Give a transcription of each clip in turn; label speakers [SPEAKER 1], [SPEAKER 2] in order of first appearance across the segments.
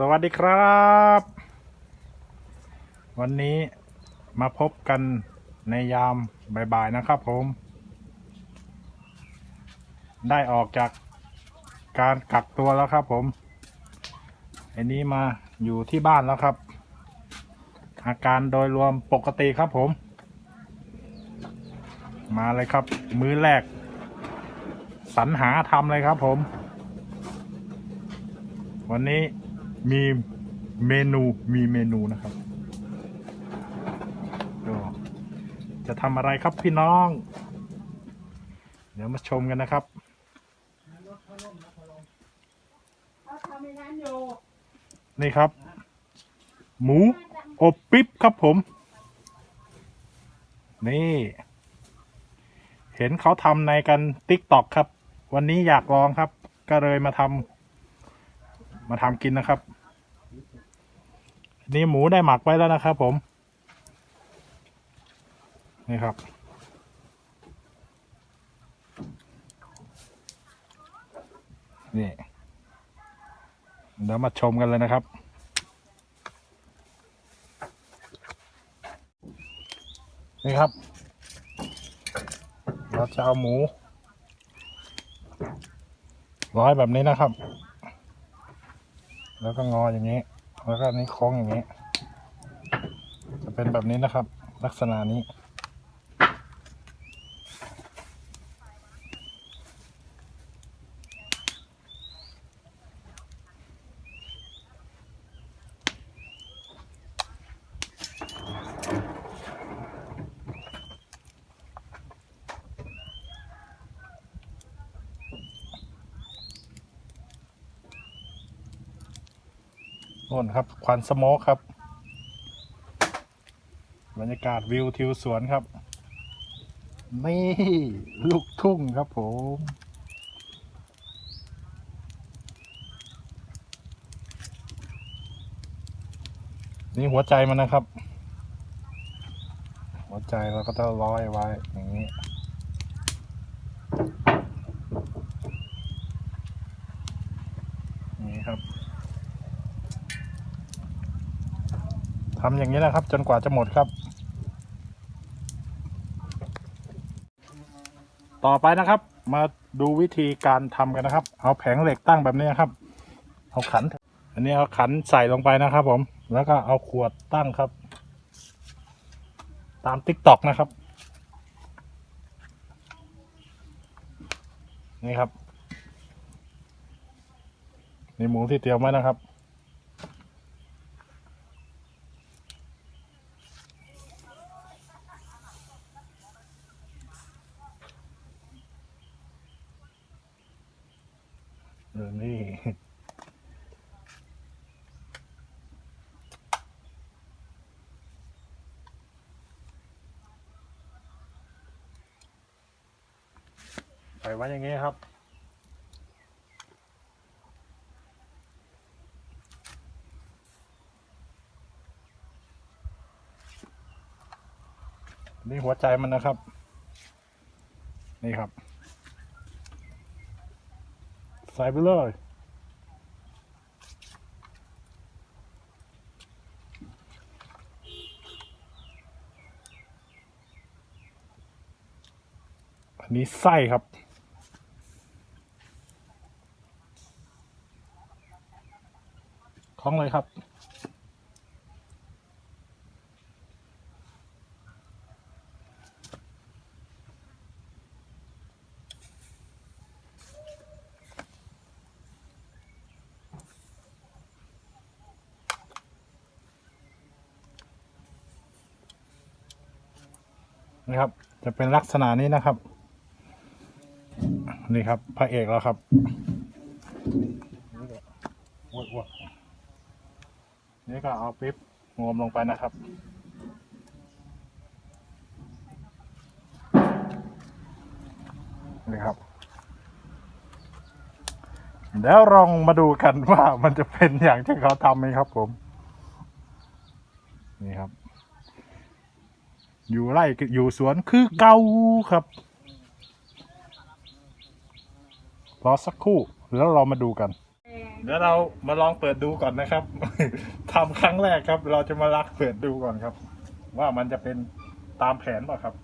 [SPEAKER 1] สวัสดีครับ วันนี้มาพบกันในยามบ่ายๆนะครับผม ได้ออกจากการกักตัวแล้วครับผม อันนี้มาอยู่ที่บ้านแล้วครับ อาการโดยรวมปกติครับผม มาเลยครับ มื้อแรก สรรหาทำเลยครับผม วันนี้ มีเมนูมีเมนูนะครับก็จะทำอะไรครับพี่น้อง เดี๋ยวมาชมกันนะครับ
[SPEAKER 2] นี่
[SPEAKER 1] ครับ หมูอบปิ๊บครับผม นี่ เห็นเขาทำในกันติ๊กตอกครับ วันนี้อยากลองครับ ก็เลยมาทำมาทำกินนะครับ นี่หมูได้หมักไว้แล้วนะครับ ผม นี่ครับ นี่เดี๋ยวมาชมกันเลยนะครับ นี่ครับ เราจะเอาหมู ร้อยแบบนี้นะครับ แล้วก็งออย่างนี้ แล้วก็อันนี้โค้งอย่างนี้ จะเป็นแบบนี้นะครับ ลักษณะนี้่นครับควันสโมกครับ บรรยากาศวิวทิวสวนครับ นี่ ลูกทุ่งครับผมนี่หัวใจมันนะครับ หัวใจเราก็ต้องร้อยไว้อย่างนี้ นี่ครับ ทำอย่างนี้นะครับ จนกว่าจะหมดครับ ต่อไปนะครับ มาดูวิธีการทำกันนะครับ เอาแผงเหล็กตั้งแบบนี้ครับ เอาขัน อันนี้เอาขันใส่ลงไปนะครับ ผม แล้วก็เอาขวดตั้งครับ ตามติ๊กต็อกนะครับ นี่ครับ นี่หมูที่เตรียมไว้นะครับ เออนี่ ใส่ไว้อย่างนี้ครับ นี่หัวใจมันนะครับ นี่ครับ ใส่ไปเลยอันนี้ไส้ครับ ของเลยครับนี่ครับ จะเป็นลักษณะนี้นะครับ นี่ครับพระเอกแล้วครับอ้ว นี่ก็เอาปิ๊บงวมลงไปนะครับ นี่ครับเดี๋ยวลองมาดูกันว่ามันจะเป็นอย่างที่เขาทำไหมครับผม นี่ครับ อยู่ไร่อยู่สวนคือเก่าครับ รอสักครู่แล้วเรามาดูกัน เดี๋ยวเรามาลองเปิดดูก่อนนะครับทำครั้งแรกครับ เราจะมาลักเปิดดูก่อนครับ ว่ามันจะเป็นตามแผนเปล่ะครับ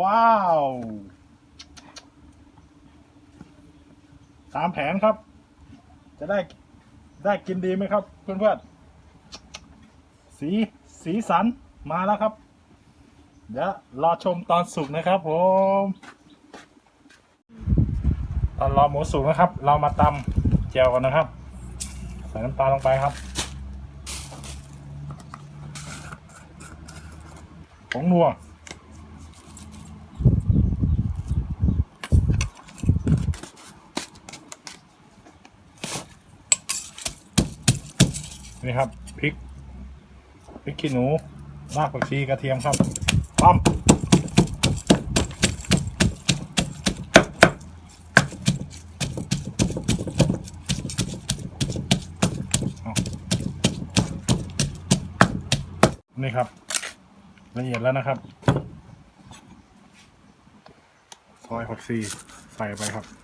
[SPEAKER 1] ว้าว ตามแผนครับ จะได้ได้กินดีไหมครับ เพื่อนๆ สีสีสันมาแล้วครับ เดี๋ยวรอชมตอนสุกนะครับผม ตอนรอหมูสุกนะครับ เรามาตำเจียวกันนะครับ ใส่น้ำตาลลงไปครับผงนัวนี่ครับพริกพริกขี้หนูรากผักชีกระเทียมครับ ปั๊มนี่ครับ ละเอียดแล้วนะครับ ซอยผักชีใส่ไปครับ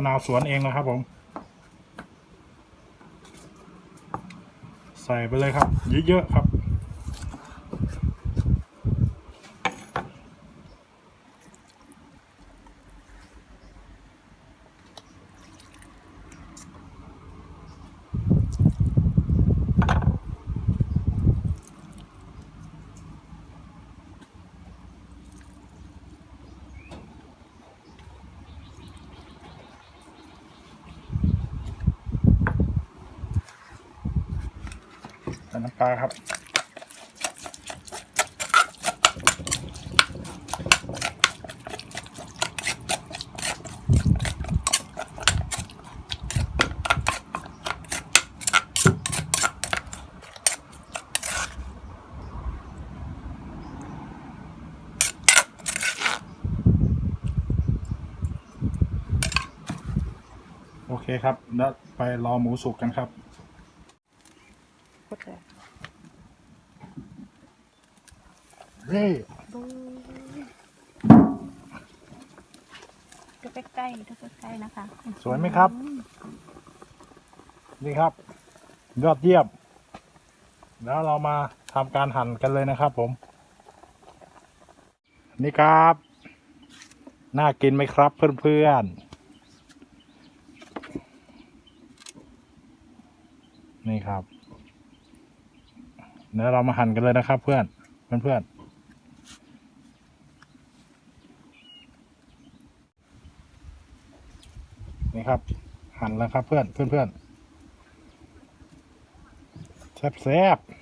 [SPEAKER 1] ะนาวสวนเองนะครับผม ใส่ไปเลยครับ เยอะๆครับ น้ำปลาครับโอเคครับ แล้วไปรอหมูสุกกันครับ
[SPEAKER 2] ก็แต่
[SPEAKER 1] เฮ้
[SPEAKER 2] ก็ใกล้ๆก็ใกล้ๆนะคะ
[SPEAKER 1] สวยไหมครับ นี่ครับ ยอดเยี่ยม แล้วเรามาทำการหั่นกันเลยนะครับผม นี่ครับ น่ากินไหมครับเพื่อนๆ นี่ครับ เดี๋ยวเรามาหั่นกันเลยนะครับ เพื่อนเพื่อนเพื่อนนี่ครับ หั่นแล้วครับเพื่อนเพื่อนๆแซ่บๆ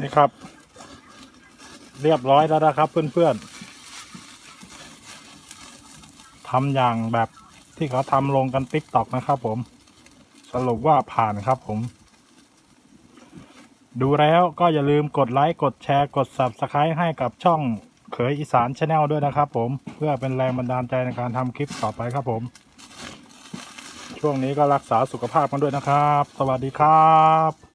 [SPEAKER 1] นี่ครับ เรียบร้อยแล้วนะครับ เพื่อนๆทำอย่างแบบที่เขาทำลงกันติ๊กตอกนะครับ ผม สรุปว่าผ่านครับ ผม ดูแล้วก็อย่าลืมกดไลค์กดแชร์กด Subscribe ให้กับช่องเขยอีสานชาแนลด้วยนะครับผมเพื่อเป็นแรงบันดาลใจในการทำคลิปต่อไปครับผม ช่วงนี้ก็รักษาสุขภาพกันด้วยนะครับ สวัสดีครับ